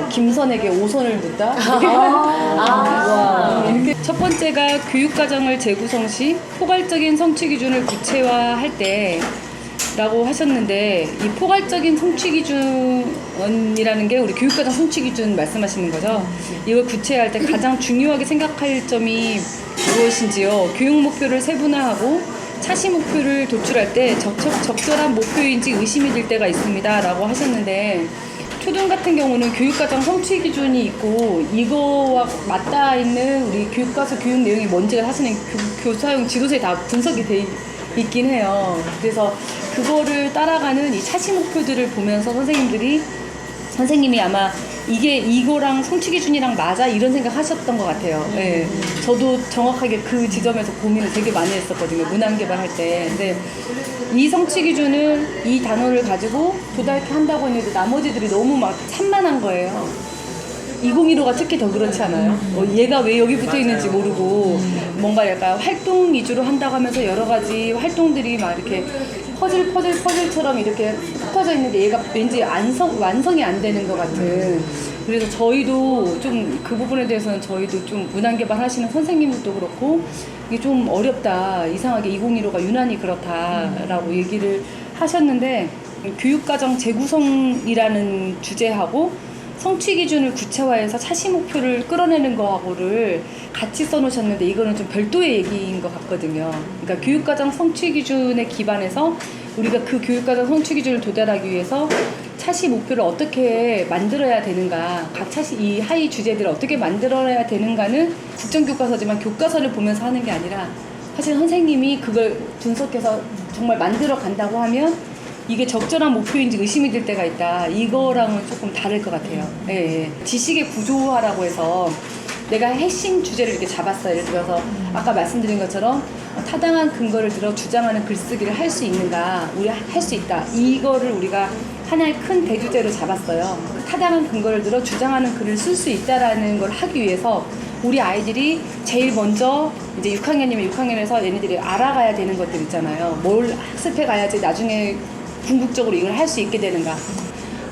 뭐 김선에게 오선을 묻다. 아. 와, 이렇게 첫 번째가 교육과정을 재구성 시 포괄적인 성취 기준을 구체화할 때 라고 하셨는데 이 포괄적인 성취 기준이라는 게 우리 교육과정 성취 기준 말씀하시는 거죠. 이걸 구체화할 때 가장 중요하게 생각할 점이 무엇인지요. 교육 목표를 세분화하고 차시 목표를 도출할 때 적적, 적절한 목표인지 의심이 들 때가 있습니다. 라고 하셨는데 초등 같은 경우는 교육과정 성취 기준이 있고 이거와 맞닿아 있는 우리 교육과서 교육 내용이 뭔지가 사실은 교, 교사용 지도서에 다 분석이 돼 있긴 해요. 그래서 그거를 따라가는 이 차시 목표들을 보면서 선생님들이 선생님이 아마 이게 이거랑 성취 기준이랑 맞아 이런 생각 하셨던 것 같아요. 예. 저도 정확하게 그 지점에서 고민을 되게 많이 했었거든요. 문항 개발할 때. 근데 이 성취 기준을 이 단어를 가지고 도달케 한다고 했는데 나머지들이 너무 막 산만한 거예요. 2015가 특히 더 그렇지 않아요? 어, 얘가 왜 여기 붙어 있는지 모르고 뭔가 약간 활동 위주로 한다고 하면서 여러 가지 활동들이 막 이렇게 퍼즐 퍼즐 퍼즐처럼 이렇게 흩어져 있는데 얘가 왠지 안성, 완성이 안 되는 것 같은. 그래서 저희도 좀 그 부분에 대해서는 저희도 좀 문안 개발 하시는 선생님도 그렇고 이게 좀 어렵다. 이상하게 2015가 유난히 그렇다라고 얘기를 하셨는데 교육과정 재구성이라는 주제하고 성취 기준을 구체화해서 차시 목표를 끌어내는 거하고를 같이 써놓으셨는데 이거는 좀 별도의 얘기인 것 같거든요. 그러니까 교육과정 성취 기준에 기반해서 우리가 그 교육과정 성취 기준을 도달하기 위해서 차시 목표를 어떻게 만들어야 되는가, 각 차시 이 하위 주제들을 어떻게 만들어야 되는가는 국정교과서지만 교과서를 보면서 하는 게 아니라 사실 선생님이 그걸 분석해서 정말 만들어 간다고 하면 이게 적절한 목표인지 의심이 들 때가 있다. 이거랑은 조금 다를 것 같아요. 예, 예. 지식의 구조화라고 해서 내가 핵심 주제를 이렇게 잡았어요. 예를 들어서 아까 말씀드린 것처럼 타당한 근거를 들어 주장하는 글쓰기를 할 수 있는가, 우리 할 수 있다. 이거를 우리가 하나의 큰 대주제로 잡았어요. 타당한 근거를 들어 주장하는 글을 쓸 수 있다라는 걸 하기 위해서 우리 아이들이 제일 먼저 이제 6학년이면 6학년에서 얘네들이 알아가야 되는 것들 있잖아요. 뭘 학습해 가야지 나중에 궁극적으로 이걸 할 수 있게 되는가.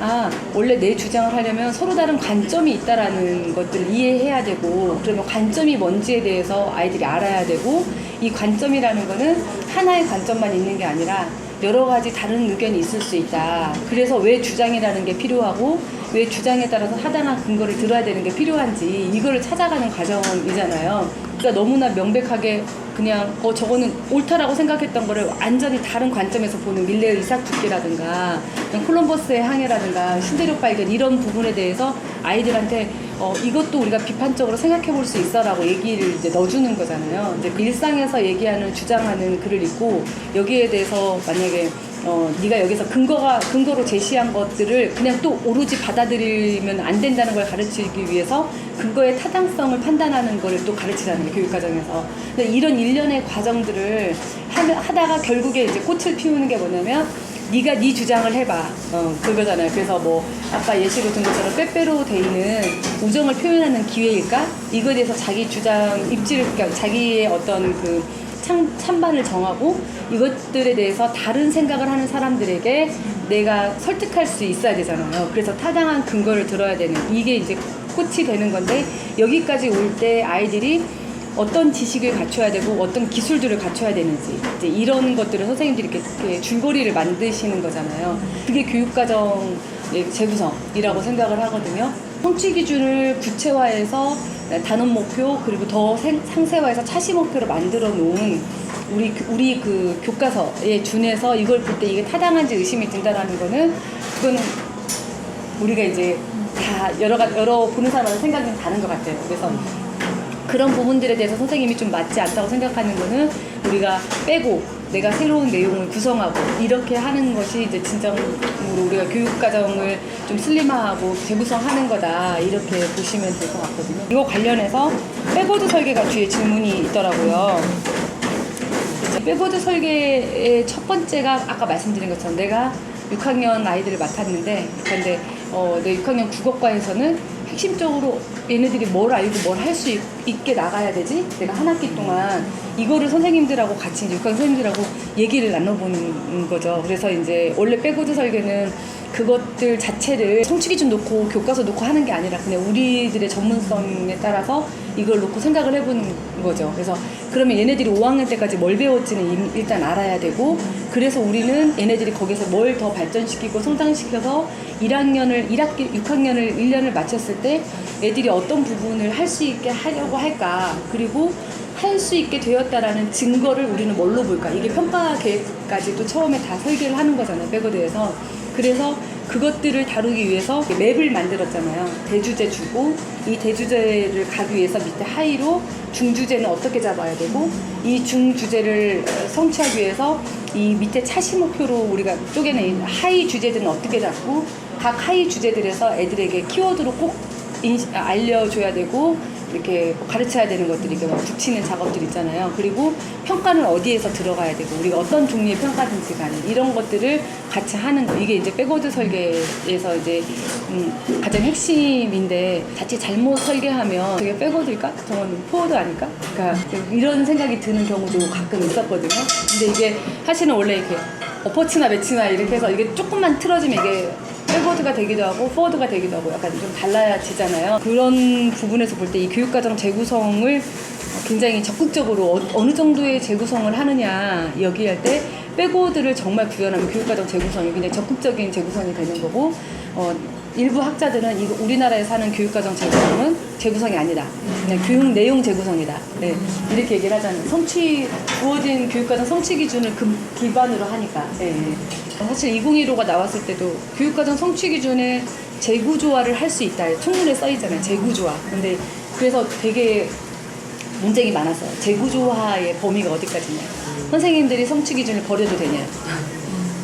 아, 원래 내 주장을 하려면 서로 다른 관점이 있다라는 것들을 이해해야 되고, 그러면 관점이 뭔지에 대해서 아이들이 알아야 되고, 이 관점이라는 거는 하나의 관점만 있는 게 아니라 여러 가지 다른 의견이 있을 수 있다. 그래서 왜 주장이라는 게 필요하고, 왜 주장에 따라서 타당한 근거를 들어야 되는 게 필요한지, 이거를 찾아가는 과정이잖아요. 그러니까 너무나 명백하게 그냥 어 저거는 옳다라고 생각했던 거를 완전히 다른 관점에서 보는 밀레의 이삭 죽기라든가 그냥 콜럼버스의 항해라든가 신대륙 발견 이런 부분에 대해서 아이들한테 어 이것도 우리가 비판적으로 생각해 볼 수 있어라고 얘기를 이제 넣어주는 거잖아요. 이제 일상에서 얘기하는 주장하는 글을 읽고 여기에 대해서 만약에 어, 네가 여기서 근거가 근거로 제시한 것들을 그냥 또 오로지 받아들이면 안 된다는 걸 가르치기 위해서 근거의 타당성을 판단하는 거를 또 가르치라는 게 교육 과정에서. 이런 일련의 과정들을 하- 하다가 결국에 이제 꽃을 피우는 게 뭐냐면 네가 네 주장을 해봐. 어, 그거잖아요. 그래서 뭐 아까 예시로 든 것처럼 빼빼로 돼 있는 우정을 표현하는 기회일까? 이거에 대해서 자기 주장 입지를 그러니까 자기의 어떤 그 찬, 찬반을 정하고 이것들에 대해서 다른 생각을 하는 사람들에게 내가 설득할 수 있어야 되잖아요. 그래서 타당한 근거를 들어야 되는 이게 이제 꽃이 되는 건데 여기까지 올 때 아이들이 어떤 지식을 갖춰야 되고 어떤 기술들을 갖춰야 되는지 이제 이런 것들을 선생님들이 이렇게, 이렇게 줄거리를 만드시는 거잖아요. 그게 교육과정의 재구성이라고 생각을 하거든요. 성취 기준을 구체화해서 단원 목표 그리고 더 생- 상세화해서 차시 목표를 만들어 놓은 우리 그- 우리 그 교과서에 준해서 이걸 볼 때 이게 타당한지 의심이 든다라는 거는 그거는 우리가 이제 다 여러 가 여러 보는 사람마다 생각이 좀 다른 것 같아요. 그래서 그런 부분들에 대해서 선생님이 좀 맞지 않다고 생각하는 거는 우리가 빼고 내가 새로운 내용을 구성하고 이렇게 하는 것이 이제 진정으로 우리가 교육 과정을 좀 슬림화하고 재구성하는 거다 이렇게 보시면 될 것 같거든요. 이거 관련해서 백워드 설계가 뒤에 질문이 있더라고요. 백워드 설계의 첫 번째가 아까 말씀드린 것처럼 내가 6학년 아이들을 맡았는데 근데 어, 내 6학년 국어과에서는 핵심적으로 얘네들이 뭘 알고 뭘 할 수 있게 나가야 되지? 내가 한 학기 동안 이거를 선생님들하고 같이 6학년 선생님들하고 얘기를 나눠보는 거죠. 그래서 이제 원래 백워드 설계는 그것들 자체를 성취 기준 놓고 교과서 놓고 하는 게 아니라 그냥 우리들의 전문성에 따라서 이걸 놓고 생각을 해보는 거죠. 그래서 그러면 얘네들이 5학년 때까지 뭘 배웠지는 일- 일단 알아야 되고 그래서 우리는 얘네들이 거기서 뭘 더 발전시키고 성장시켜서 1학년을 1학기 6학년을 1년을 마쳤을 때 애들이 어떤 부분을 할 수 있게 하려고 할까 그리고 할 수 있게 되었다라는 증거를 우리는 뭘로 볼까? 이게 평가 계획까지도 처음에 다 설계를 하는 거잖아요 백워드에서. 그래서 그것들을 다루기 위해서 맵을 만들었잖아요. 대주제 주고 이 대주제를 가기 위해서 밑에 하이로 중주제는 어떻게 잡아야 되고 이 중주제를 성취하기 위해서 이 밑에 차시 목표로 우리가 쪼개낸 하이 주제들은 어떻게 잡고 각 하이 주제들에서 애들에게 키워드로 꼭 알려줘야 되고 이렇게 가르쳐야 되는 것들이 이렇게 막 붙이는 작업들 있잖아요. 그리고 평가는 어디에서 들어가야 되고 우리가 어떤 종류의 평가든지 간에 이런 것들을 같이 하는 거 이게 이제 백워드 설계에서 이제 음, 가장 핵심인데 자칫 잘못 설계하면 되게 백워드일까? 저건 포워드 아닐까? 그러니까 이런 생각이 드는 경우도 가끔 있었거든요. 근데 이게 사실은 원래 이렇게 어퍼치나 매치나 이렇게 해서 이게 조금만 틀어지면 이게 백워드가 되기도 하고 포워드가 되기도 하고 약간 좀 달라지잖아요. 그런 부분에서 볼 때 이 교육과정 재구성을 굉장히 적극적으로 어, 느 정도의 재구성을 하느냐 여기할 때 백워드를 정말 구현하면 교육과정 재구성이 굉장히 적극적인 재구성이 되는 거고 어, 일부 학자들은 이거 우리나라에 사는 교육과정 재구성은 재구성이 아니다. 그냥 교육 내용 재구성이다. 네, 이렇게 얘기를 하잖아요. 성취 주어진 교육과정 성취 기준을 금, 기반으로 하니까. 네. 사실 2015가 나왔을 때도 교육과정 성취 기준에 재구조화를 할 수 있다. 총문에 써 있잖아요. 재구조화. 근데 그래서 되게 논쟁이 많았어요. 재구조화의 범위가 어디까지냐. 선생님들이 성취 기준을 버려도 되냐.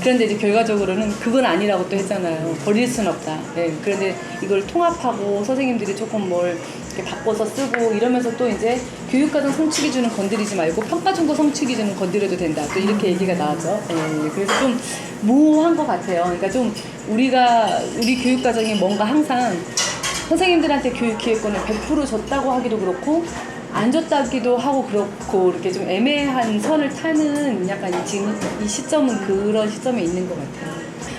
그런데 이제 결과적으로는 그건 아니라고 또 했잖아요. 버릴 순 없다. 예, 그런데 이걸 통합하고 선생님들이 조금 뭘 이렇게 바꿔서 쓰고 이러면서 또 이제 교육과정 성취 기준은 건드리지 말고 평가중고 성취 기준은 건드려도 된다. 또 이렇게 얘기가 나왔죠. 예, 그래서 좀 모호한 것 같아요. 그러니까 좀 우리가 우리 교육과정이 뭔가 항상 선생님들한테 교육 기획권을 100% 줬다고 하기도 그렇고 안 줬다기도 하고 그렇고 이렇게 좀 애매한 선을 타는 약간 이 지금 이 시점은 그런 시점에 있는 것 같아요.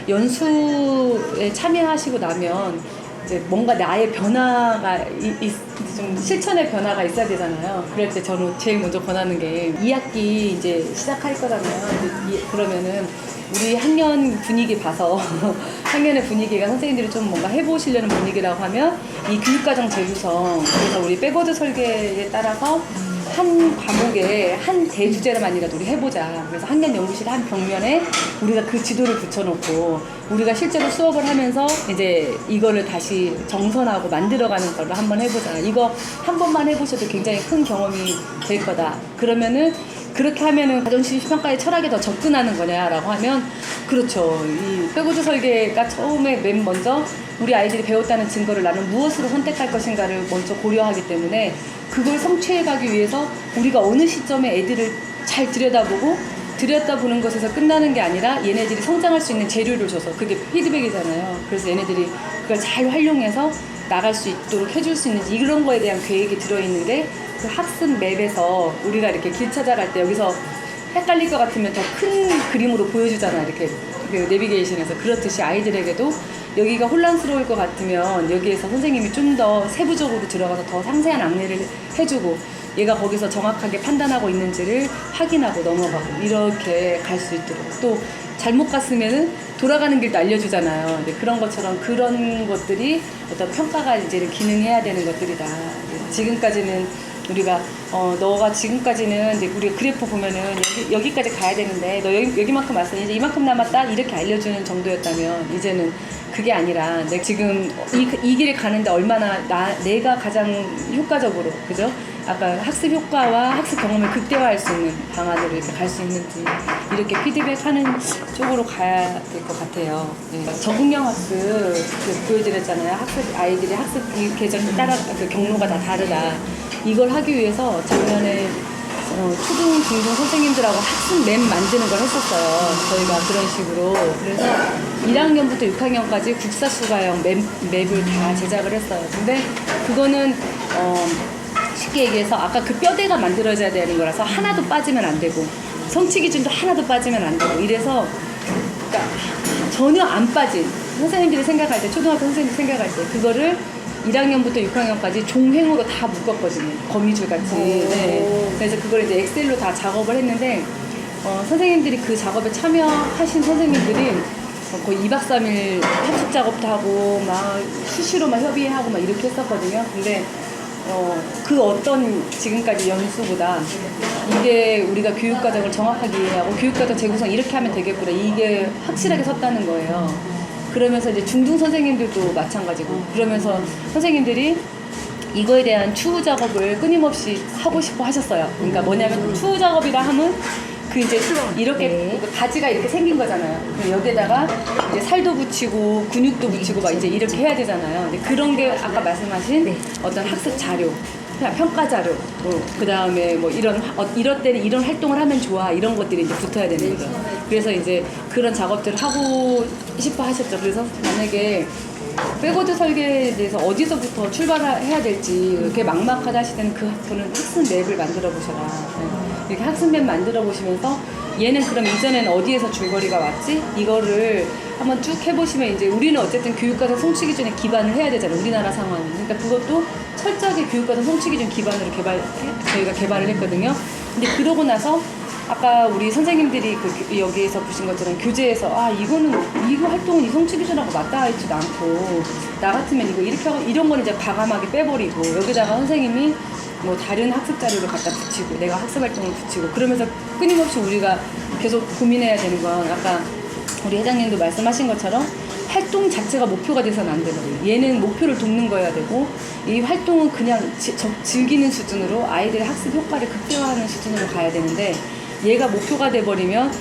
연수에 참여하시고 나면 이제 뭔가 나의 변화가 이- 이- 좀 실천의 변화가 있어야 되잖아요. 그럴 때 저는 제일 먼저 권하는 게 2학기 이제 시작할 거잖아요. 근데 이- 그러면은 우리 학년 분위기 봐서 학년의 분위기가 선생님들이 좀 뭔가 해보시려는 분위기라고 하면 이 교육과정 재구성 그래서 우리 백워드 설계에 따라서 한 과목에 한 대주제만이라도 우리 해보자. 그래서 학년 연구실 한 벽면에 우리가 그 지도를 붙여놓고 우리가 실제로 수업을 하면서 이제 이거를 다시 정선하고 만들어가는 거를 한번 해보자. 이거 한 번만 해보셔도 굉장히 큰 경험이 될 거다. 그러면은 그렇게 하면은 가정시 평가의 철학에 더 접근하는 거냐라고 하면 그렇죠. 이 백우주 설계가 처음에 맨 먼저 우리 아이들이 배웠다는 증거를 나는 무엇으로 선택할 것인가를 먼저 고려하기 때문에 그걸 성취해 가기 위해서 우리가 어느 시점에 애들을 잘 들여다보고 들여다보는 것에서 끝나는 게 아니라 얘네들이 성장할 수 있는 재료를 줘서 그게 피드백이잖아요. 그래서 얘네들이 그걸 잘 활용해서 나갈 수 있도록 해줄 수 있는지 이런 거에 대한 계획이 들어있는데 그 학습 맵에서 우리가 이렇게 길 찾아갈 때 여기서 헷갈릴 것 같으면 더 큰 그림으로 보여주잖아 이렇게 그 내비게이션에서 그렇듯이 아이들에게도 여기가 혼란스러울 것 같으면 여기에서 선생님이 좀 더 세부적으로 들어가서 더 상세한 안내를 해주고 얘가 거기서 정확하게 판단하고 있는지를 확인하고 넘어가고 이렇게 갈 수 있도록 또 잘못 갔으면은 돌아가는 길도 알려주잖아요. 근데 그런 것처럼 그런 것들이 어떤 평가가 이제 기능해야 되는 것들이다. 지금까지는 우리가 어 너가 지금까지는 이제 우리 그래프 보면은 여기 여기 까지 가야 되는데 너 여기 여기만큼 왔어 이제 이만큼 남았다 이렇게 알려주는 정도였다면 이제는 그게 아니라 내가 지금 이, 이 길을 가는데 얼마나 나 내가 가장 효과적으로 그죠? 아까 학습 효과와 학습 경험을 극대화할 수 있는 방안으로 이렇게 갈 수 있는지 이렇게 피드백하는 쪽으로 가야 될 것 같아요. 네. 적응형 학습 그 보여드렸잖아요. 학습 아이들이 학습 이 계절 따라 그 경로가 다 다르다. 이걸 하기 위해서 작년에 어, 초등, 중등 선생님들하고 학습 맵 만드는 걸 했었어요. 저희가 그런 식으로. 그래서 1학년부터 6학년까지 국사 수가형 맵, 맵을 다 제작을 했어요. 근데 그거는 어, 쉽게 얘기해서 아까 그 뼈대가 만들어져야 되는 거라서 하나도 빠지면 안 되고 성취 기준도 하나도 빠지면 안 되고 이래서 그러니까 전혀 안 빠진 선생님들이 생각할 때 초등학교 선생님들 생각할 때 그거를 1학년부터 6학년까지 종횡으로 다 묶었거든요. 거미줄 같이. 네. 그래서 그걸 이제 엑셀로 다 작업을 했는데 어, 선생님들이 그 작업에 참여하신 선생님들이 어, 거의 2박 3일 합숙 작업도 하고 막 수시로 막 협의하고 막 이렇게 했었거든요. 근데 어, 그 어떤 지금까지 연수보다 이게 우리가 교육과정을 정확하게 이해하고 교육과정 재구성 이렇게 하면 되겠구나 이게 확실하게 섰다는 거예요. 그러면서 이제 중등 선생님들도 마찬가지고 그러면서 선생님들이 이거에 대한 추후 작업을 끊임없이 하고 싶어 하셨어요. 그러니까 뭐냐면 추후 작업이라 하면 그 이제 이렇게 네. 그 이렇게 생긴 거잖아요. 그럼 여기에다가 이제 살도 붙이고 근육도 붙이고 막 이제 이렇게 해야 되잖아요. 근데 그런 게 아까 말씀하신 네. 어떤 학습 자료, 평가 자료, 그 다음에 뭐 이런 어, 이럴 때는 이런 활동을 하면 좋아 이런 것들이 이제 붙어야 되는 거죠. 그래서 이제 그런 작업들을 하고 싶어 하셨죠. 그래서 만약에 백워드 설계에 대해서 어디서부터 출발해야 될지 이렇게 막막하다 하실 때는 그 분은 학습 맵을 만들어 보셔라. 네. 이렇게 학습 맵 만들어 보시면서 얘는 그럼 이전에는 어디에서 줄거리가 왔지? 이거를 한번 쭉 해보시면 이제 우리는 어쨌든 교육과정 성취 기준에 기반을 해야 되잖아요. 우리나라 상황은. 그러니까 그것도 철저하게 교육과정 성취 기준 기반으로 개발 저희가 개발을 했거든요. 근데 그러고 나서 아까 우리 선생님들이 그 여기에서 보신 것처럼 교재에서 아 이거는 이거 활동은 이 성취 기준하고 맞닿아 있지도 않고 나 같으면 이거 이렇게 하고 이런 거는 이제 과감하게 빼버리고 여기다가 선생님이 뭐 다른 학습 자료를 갖다 붙이고 내가 학습 활동을 붙이고 그러면서 끊임없이 우리가 계속 고민해야 되는 건 아까 우리 회장님도 말씀하신 것처럼 활동 자체가 목표가 돼서는 안 되거든요. 얘는 목표를 돕는 거여야 되고 이 활동은 그냥 지- 저- 즐기는 수준으로 아이들의 학습 효과를 극대화하는 수준으로 가야 되는데 얘가 목표가 돼버리면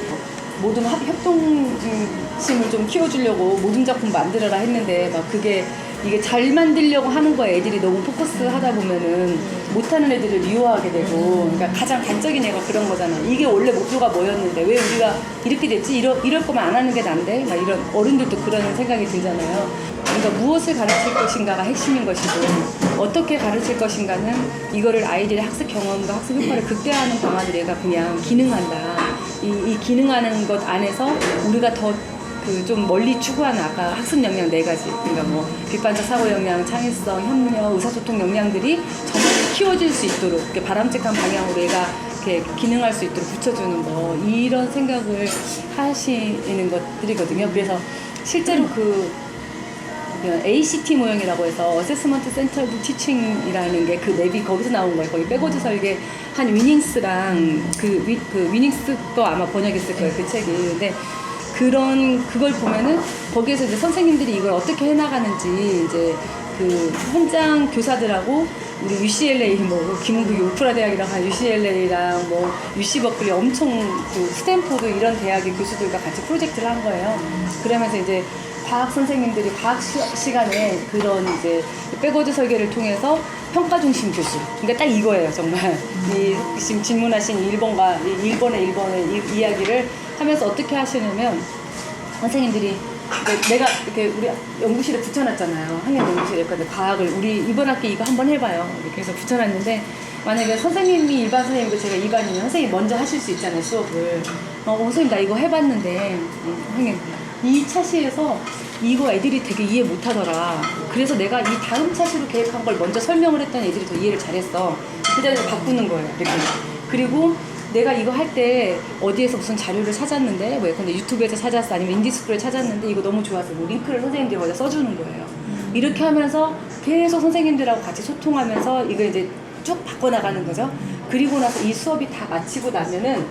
모든 합- 협동심을 좀 키워주려고 모든 작품 만들어라 했는데 막 그게 이게 잘 만들려고 하는 거에 애들이 너무 포커스 하다 보면은 못하는 애들을 미워하게 되고. 그러니까 가장 단적인 애가 그런 거잖아. 이게 원래 목표가 뭐였는데 왜 우리가 이렇게 됐지? 이럴, 이럴 거면 안 하는 게 난데? 막 이런 어른들도 그런 생각이 들잖아요. 그러니까 무엇을 가르칠 것인가가 핵심인 것이고 어떻게 가르칠 것인가는 이거를 아이들의 학습 경험과 학습 효과를 극대화하는 방안을 얘가 그냥 기능한다. 이, 이 기능하는 것 안에서 우리가 더 그 좀 멀리 추구하는 아까 학습 역량 네 가지 그러니까 뭐 비판적 사고 역량, 창의성, 협력, 의사소통 역량들이 정말 키워질 수 있도록 바람직한 방향으로 얘가 이렇게 기능할 수 있도록 붙여주는 뭐 이런 생각을 하시는 것들이거든요. 그래서 실제로 그그 ACT 모형이라고 해서 어세스먼트 센터드 티칭이라는 게 그 맵이 거기서 나온 거예요. 거기 백워드 설계 한 위닝스랑 그, 위, 그 위닝스 거 아마 번역했을 거예요. 그 책이. 근데 그런 그걸 보면은 거기에서 이제 선생님들이 이걸 어떻게 해나가는지 이제 그 현장 교사들하고 우리 UCLA 뭐 김은국이 오프라 대학이랑 한 UCLA랑 뭐 UC 버클리 엄청 그 스탠포드 이런 대학의 교수들과 같이 프로젝트를 한 거예요. 그러면서 이제 과학 선생님들이 과학 시, 간에 그런 이제 백워드 설계를 통해서 평가 중심 교수. 그러니까 딱 이거예요, 정말. 이 지금 질문하신 1번과 1번의 1번의 이, 이야기를 하면서 어떻게 하시냐면 선생님들이 내가 이렇게 우리 연구실에 붙여놨잖아요. 학년 연구실에. 근데 과학을 우리 이번 학기 이거 한번 해봐요. 이렇게 해서 붙여놨는데 만약에 선생님이 일반 선생님이고 제가 일반이면 선생님이 먼저 하실 수 있잖아요, 수업을. 어, 선생님 나 이거 해봤는데 음, 선생님 이 차시에서 이거 애들이 되게 이해 못하더라. 그래서 내가 이 다음 차시로 계획한 걸 먼저 설명을 했더니 애들이 더 이해를 잘했어. 그 자리에 바꾸는 거예요. 이렇게. 그리고 내가 이거 할 때 어디에서 무슨 자료를 찾았는데 뭐 예컨대 유튜브에서 찾았어 아니면 인디스크를 찾았는데 이거 너무 좋아서 뭐 링크를 선생님들이 거기다 써주는 거예요. 이렇게 하면서 계속 선생님들하고 같이 소통하면서 이거 이제 쭉 바꿔나가는 거죠. 그리고 나서 이 수업이 다 마치고 나면은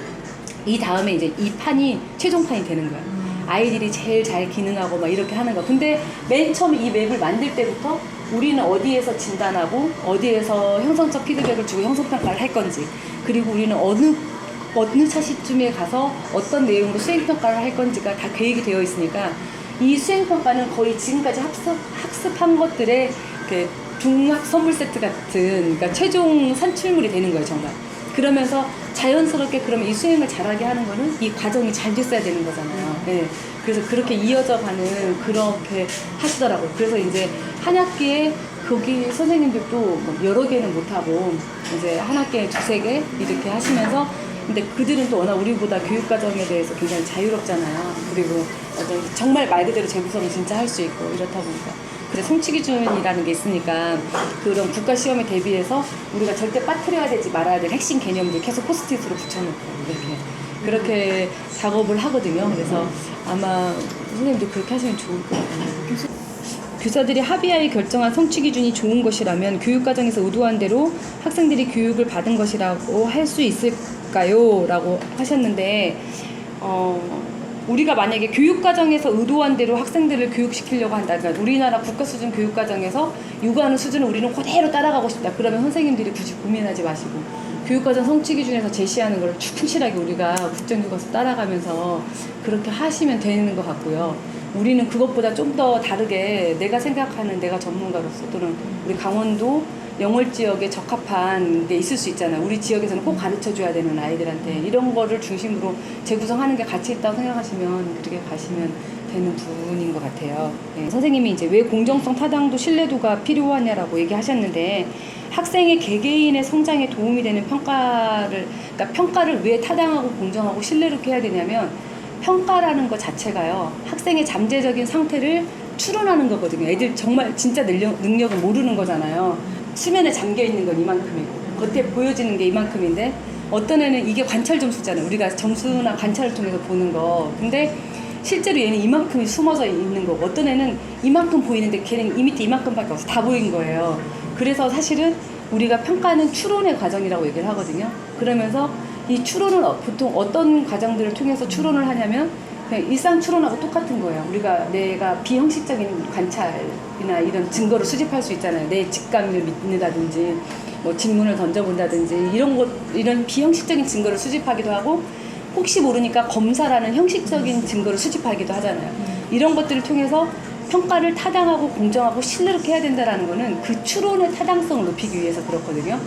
이 다음에 이제 이 판이 최종판이 되는 거예요. 아이들이 제일 잘 기능하고 막 이렇게 하는 거. 근데 맨 처음에 이 맵을 만들 때부터 우리는 어디에서 진단하고 어디에서 형성적 피드백을 주고 형성평가를 할 건지 그리고 우리는 어느 어느 차시쯤에 가서 어떤 내용으로 수행평가를 할 건지가 다 계획이 되어 있으니까 이 수행평가는 거의 지금까지 학습, 학습한 것들의 그 중학 선물 세트 같은 그러니까 최종 산출물이 되는 거예요 정말 그러면서 자연스럽게 그러면 이 수행을 잘하게 하는 거는 이 과정이 잘 됐어야 되는 거잖아요. 네. 그래서 그렇게 이어져 가는 그렇게 하시더라고요. 그래서 이제 한 학기에 거기 선생님들도 뭐 여러 개는 못하고 이제 한 학기에 두세 개 이렇게 하시면서 근데 그들은 또 워낙 우리보다 교육 과정에 대해서 굉장히 자유롭잖아요. 그리고 정말 말 그대로 재구성을 진짜 할 수 있고 이렇다 보니까. 그래서 성취 기준이라는 게 있으니까 그런 국가 시험에 대비해서 우리가 절대 빠뜨려야 되지 말아야 될 핵심 개념들 계속 포스트잇으로 붙여놓고 이렇게 그렇게 작업을 하거든요. 그래서 아마 선생님도 그렇게 하시면 좋을 것 같아요. 교사들이 합의하에 결정한 성취 기준이 좋은 것이라면 교육 과정에서 의도한 대로 학생들이 교육을 받은 것이라고 할 수 있을까요? 라고 하셨는데 어, 우리가 만약에 교육 과정에서 의도한 대로 학생들을 교육시키려고 한다. 그러니까 우리나라 국가 수준 교육 과정에서 요구하는 수준을 우리는 그대로 따라가고 싶다. 그러면 선생님들이 굳이 고민하지 마시고 교육과정 성취 기준에서 제시하는 걸 충실하게 우리가 국정교과서 따라가면서 그렇게 하시면 되는 것 같고요. 우리는 그것보다 좀 더 다르게 내가 생각하는 내가 전문가로서 또는 우리 강원도 영월 지역에 적합한 게 있을 수 있잖아요. 우리 지역에서는 꼭 가르쳐 줘야 되는 아이들한테 이런 거를 중심으로 재구성하는 게 가치 있다고 생각하시면 그렇게 가시면 되는 부분인 것 같아요. 네, 선생님이 이제 왜 공정성 타당도 신뢰도가 필요하냐라고 얘기하셨는데 학생의 개개인의 성장에 도움이 되는 평가를 그러니까 평가를 왜 타당하고 공정하고 신뢰롭게 해야 되냐면 평가라는 것 자체가요 학생의 잠재적인 상태를 추론하는 거거든요. 애들 정말 진짜 능력, 능력을 모르는 거잖아요. 수면에 잠겨 있는 건 이만큼이고 겉에 보여지는 게 이만큼인데 어떤 애는 이게 관찰 점수잖아요. 우리가 점수나 관찰을 통해서 보는 거. 근데 실제로 얘는 이만큼이 숨어져 있는 거고 어떤 애는 이만큼 보이는데 걔는 이 밑에 이만큼밖에 없어 다 보인 거예요. 그래서 사실은 우리가 평가는 추론의 과정이라고 얘기를 하거든요. 그러면서 이 추론은 어- 보통 어떤 과정들을 통해서 추론을 하냐면 그냥 일상 추론하고 똑같은 거예요. 우리가 내가 비형식적인 관찰이나 이런 증거를 수집할 수 있잖아요. 내 직감을 믿는다든지 뭐 질문을 던져본다든지 이런 것 이런 비형식적인 증거를 수집하기도 하고 혹시 모르니까 검사라는 형식적인 증거를 수집하기도 하잖아요. 이런 것들을 통해서 평가를 타당하고 공정하고 신뢰롭게 해야 된다라는 거는 그 추론의 타당성을 높이기 위해서 그렇거든요.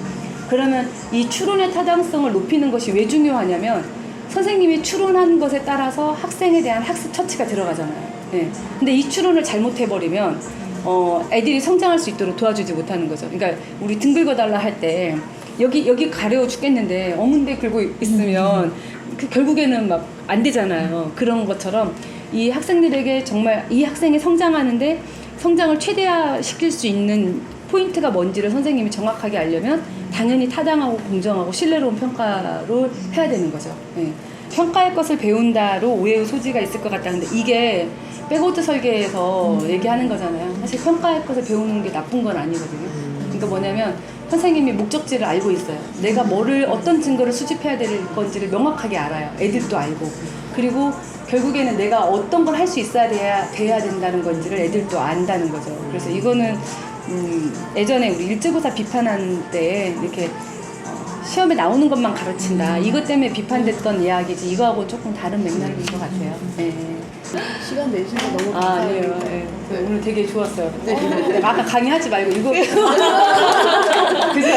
그러면 이 추론의 타당성을 높이는 것이 왜 중요하냐면 선생님이 추론한 것에 따라서 학생에 대한 학습 처치가 들어가잖아요. 예. 근데 이 추론을 잘못해버리면 어, 애들이 성장할 수 있도록 도와주지 못하는 거죠. 그러니까 우리 등 긁어달라 할 때 여기 여기 가려워 죽겠는데 어문대 긁고 있으면 그 결국에는 막 안 되잖아요. 그런 것처럼 이 학생들에게 정말 이 학생이 성장하는데 성장을 최대화시킬 수 있는 포인트가 뭔지를 선생님이 정확하게 알려면 당연히 타당하고 공정하고 신뢰로운 평가를 해야 되는 거죠. 예. 평가할 것을 배운다로 오해의 소지가 있을 것 같다. 근데 이게 백워드 설계에서 얘기하는 거잖아요. 사실 평가할 것을 배우는 게 나쁜 건 아니거든요. 그러니까 뭐냐면 선생님이 목적지를 알고 있어요. 내가 뭐를 어떤 증거를 수집해야 될 건지를 명확하게 알아요. 애들도 알고. 그리고 결국에는 내가 어떤 걸 할 수 있어야 돼야, 돼야 된다는 건지를 애들도 안다는 거죠. 그래서 이거는 음, 예전에 우리 일제고사 비판한 때 이렇게 어, 시험에 나오는 것만 가르친다. 이것 때문에 비판됐던 이야기지. 이거하고 조금 다른 맥락인 것 같아요. 네. 시간 내주셔서 너무 아, 감사해요. 아니에요. 네. 오늘 되게 좋았어요. 내가 아까 강의하지 말고 이거. 그죠?